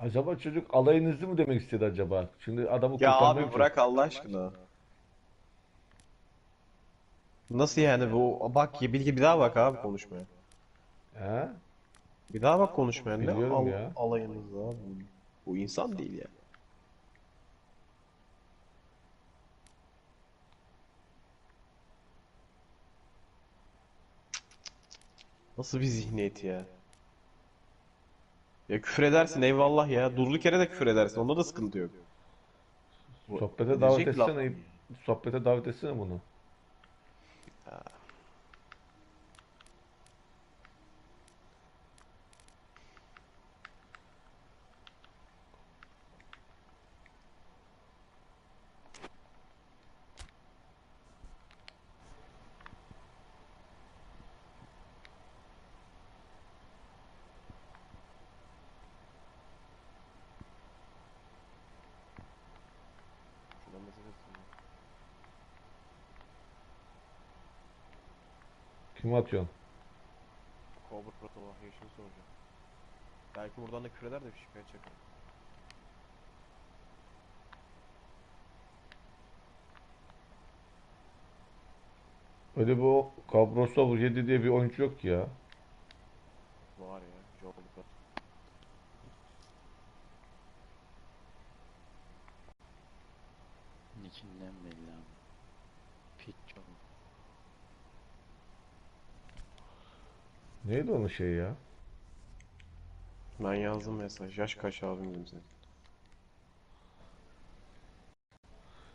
Acaba çocuk alayınızı mı demek istedi acaba? Şimdi adamı Ya kurtarmak abi bırak Allah aşkına. Nasıl yani bu? Bak ya bir, bir daha bak abi konuşmaya. He? Bir daha bak konuşmaya. Ne Biliyorum al, ya. alayınız abi? Bu insan değil ya. Nasıl bir zihniyet ya? Ya küfür edersin eyvallah ya. Durduk yere de küfür edersin. Onda da sıkıntı yok. Sohbete davet Diyecek laf etsene. Sohbete davet etsene bunu. Şuradan mesaj atsana. Kime atıyorsun? Cobra Protocol yaşını soracağım. Belki buradan da küfür eder de bir şikayet çakar. Öyle bu Kabrosov 7 diye bir oyuncu yok ki ya. Var ya. Joe Lucas. Nickinden belli abi. Pit çok. Neydi onun şeyi ya? Ben yazdım mesaj. Yaş kaç abim dedim senin.